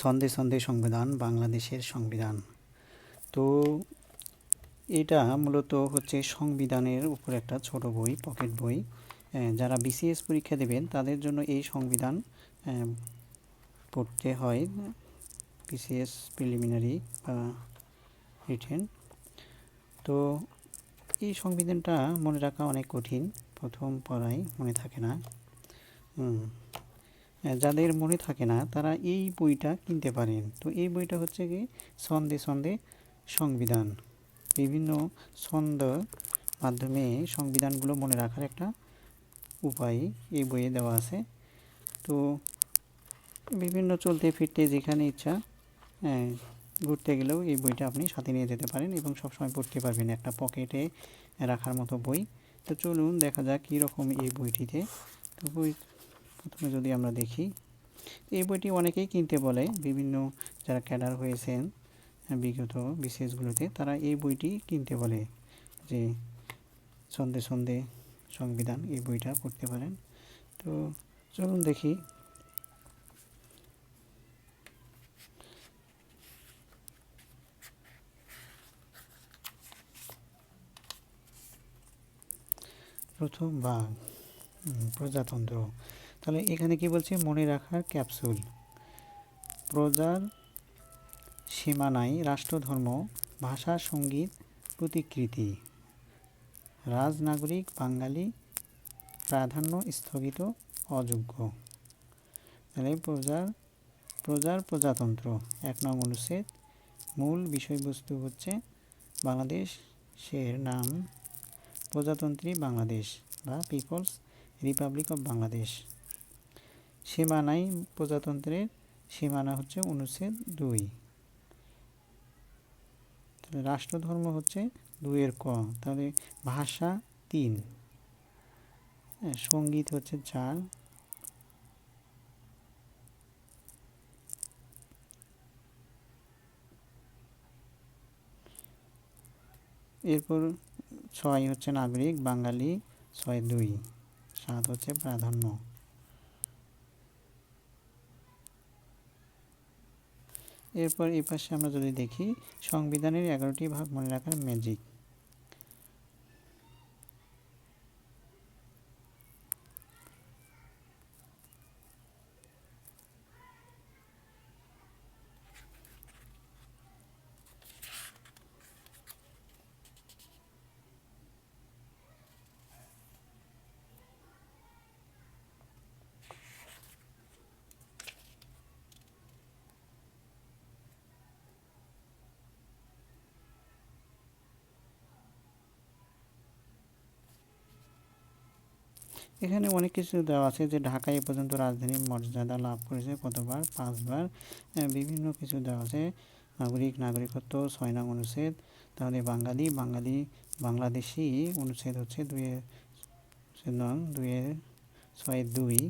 ছন্দে ছন্দে সংবিধান, বাংলাদেশের সংবিধান। তো এটা মূলত হচ্ছে সংবিধানের উপর একটা ছোট বই, পকেট বই। যারা বিসিএস পরীক্ষা দেবেন, তাদের জন্য এই সংবিধান পড়তে হয়। বিসিএস প্রিলিমিনারি বা রিটেন তো এই সংবিধানটা মনে রাখা অনেক কঠিন। প্রথম পড়ায় মনে থাকে না। যাদের মনে থাকে না, তারা এই বইটা কিনতে পারেন। তো এই বইটা হচ্ছে কি, ছন্দে ছন্দে সংবিধান। বিভিন্ন ছন্দ মাধ্যমে সংবিধানগুলো মনে রাখার একটা উপায় এই বইয়ে দেওয়া আছে। তো বিভিন্ন চলতে ফিরতে যেখানে ইচ্ছা ঘুরতে গেলেও এই বইটা আপনি সাথে নিয়ে যেতে পারেন এবং সবসময় পড়তে পারবেন একটা পকেটে রাখার মতো বই। তো চলুন দেখা যাক কীরকম এই বইটিতে। তো বই প্রথমে যদি আমরা দেখি এই বইটি অনেকেই কিনতে বলে, বিভিন্ন যারা ক্যাডার হয়েছেন বিগত বিশেষগুলোতে তারা এই বইটি কিনতে বলে যে সন্ধে সন্ধে সংবিধান এই বইটা পড়তে পারেন। তো চলুন দেখি। প্রথম ভাগ প্রজাতন্ত্র। তাহলে এখানে কি বলছে? মনে রাখার ক্যাপসুল। প্রজার সীমানায় রাষ্ট্রধর্ম, ভাষা, সংগীত, প্রতিকৃতি, রাজনাগরিক, বাঙালি প্রাধান্য স্থগিত, অযোগ্য। তাহলে প্রজার প্রজার প্রজাতন্ত্র, এক নং অনুচ্ছেদ। মূল বিষয়বস্তু হচ্ছে বাংলাদেশের নাম প্রজাতন্ত্রী বাংলাদেশ বা পিপলস রিপাবলিক অফ বাংলাদেশ। সীমানায় প্রজাতন্ত্রের সীমানা হচ্ছে অনুচ্ছেদ দুই। তাহলে রাষ্ট্রধর্ম হচ্ছে দুইয়ের ক তাহলে ভাষা তিন। হ্যাঁ, সংগীত হচ্ছে চার। এরপর ছয় হচ্ছে নাগরিক বাঙালি ছয় দুই। সাত হচ্ছে প্রাধান্য। এরপর এপাশে পাশে আমরা যদি দেখি সংবিধানের এগারোটি ভাগ মনে রাখার ম্যাজিক এখানে অনেক কিছু দেওয়া আছে যে ঢাকা এ পর্যন্ত রাজধানীর মর্যাদা লাভ করেছে কতবার? পাঁচবার। বিভিন্ন কিছু দেওয়া আছে। নাগরিক, নাগরিকত্ব, ছয় নং অনুচ্ছেদ। তাহলে বাঙালি বাঙালি, বাংলাদেশি অনুচ্ছেদ হচ্ছে অনুচ্ছেদ নং দুইয়ের ছয় দুই।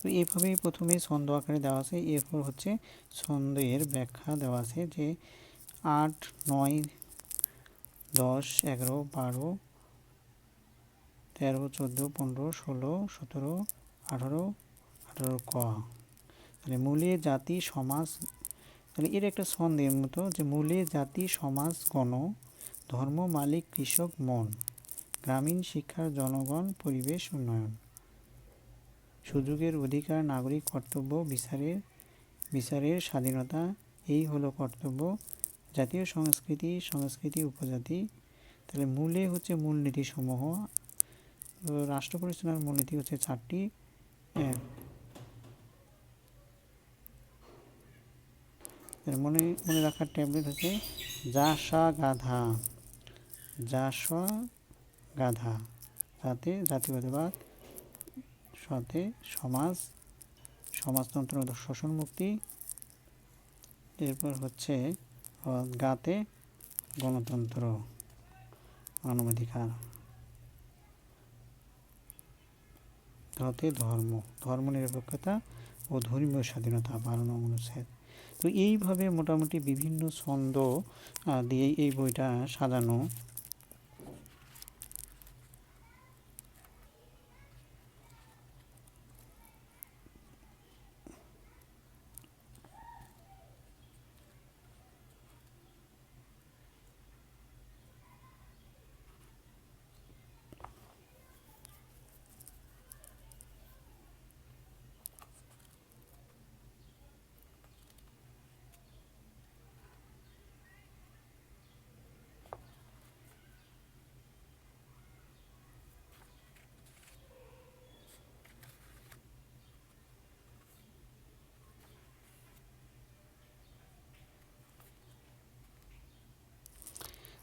তো এইভাবেই প্রথমে ছন্দ আকারে দেওয়া আছে। এরপর হচ্ছে ছন্দের ব্যাখ্যা দেওয়া আছে যে আট, নয়, দশ, এগারো, বারো তেরো, চোদ্দ, পনেরো, ষোলো, সতেরো, আঠারো আঠারো ক। তাহলে মূলে জাতি, সমাজ, তাহলে এর একটা ছন্দের মতো যে মূলে জাতি, সমাজ, গণ, ধর্ম, মালিক, কৃষক, মন, গ্রামীণ শিক্ষার জনগণ, পরিবেশ, উন্নয়ন। সুযোগের অধিকার, নাগরিক কর্তব্য, বিচারের বিচারের স্বাধীনতা, এই হলো কর্তব্য। জাতীয় সংস্কৃতি সংস্কৃতি, উপজাতি। তাহলে মূলে হচ্ছে মূলনীতিসমূহ। তো রাষ্ট্র পরিচালনার মূলনীতি হচ্ছে চারটি। এর মনে মনে রাখার ট্যাবলেট হচ্ছে জাসা গাধা জাসা গাধা যাতে জাতীয়তাবাদ সাথে সমাজ, সমাজতন্ত্র শোষণ মুক্তি। এরপর হচ্ছে গাতে গণতন্ত্র। মানবাধিকার হতে ধর্ম ধর্ম নিরপেক্ষতা ও ধর্মীয় স্বাধীনতা বারো নং অনুচ্ছেদ। তো এইভাবে মোটামুটি বিভিন্ন ছন্দ দিয়ে এই বইটা সাজানো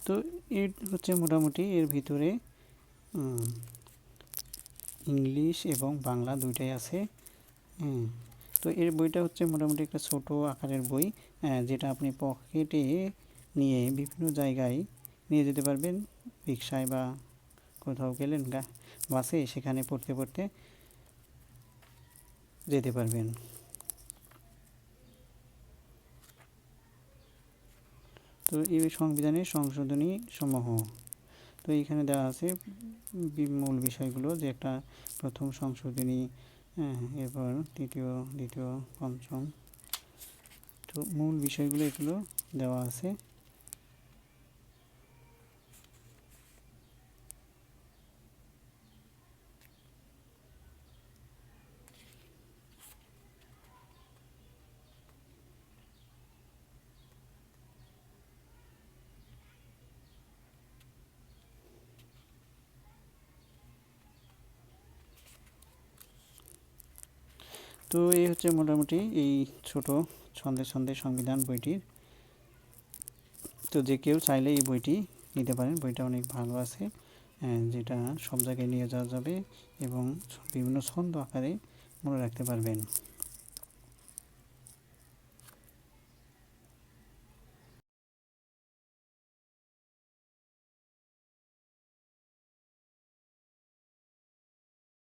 তো এর হচ্ছে মোটামুটি এর ভিতরে ইংলিশ এবং বাংলা দুইটাই আছে। হুম, তো এর বইটা হচ্ছে মোটামুটি একটা ছোট আকারের বই যেটা আপনি পকেটে নিয়ে বিভিন্ন জায়গায় নিয়ে যেতে পারবেন রিক্সায় বা কোথাও গেলেন বাসে সেখানে পড়তে পড়তে যেতে পারবেন। তো এই সংবিধানের সংশোধনী সমূহ। তো এইখানে দেওয়া আছে মূল বিষয়গুলো যে একটা প্রথম সংশোধনী হ্যাঁ এরপর তৃতীয় দ্বিতীয়, পঞ্চম। তো মূল বিষয়গুলো এগুলো দেওয়া আছে। তো এই হচ্ছে মোটামুটি এই ছোট ছন্দে ছন্দে সংবিধান বইটির। তো যে কেউ চাইলে এই বইটি নিতে পারেন, বইটা অনেক ভালো আছে যেটা সব জায়গায় নিয়ে যাওয়া যাবে এবং বিভিন্ন ছন্দ আকারে মনে রাখতে পারবেন।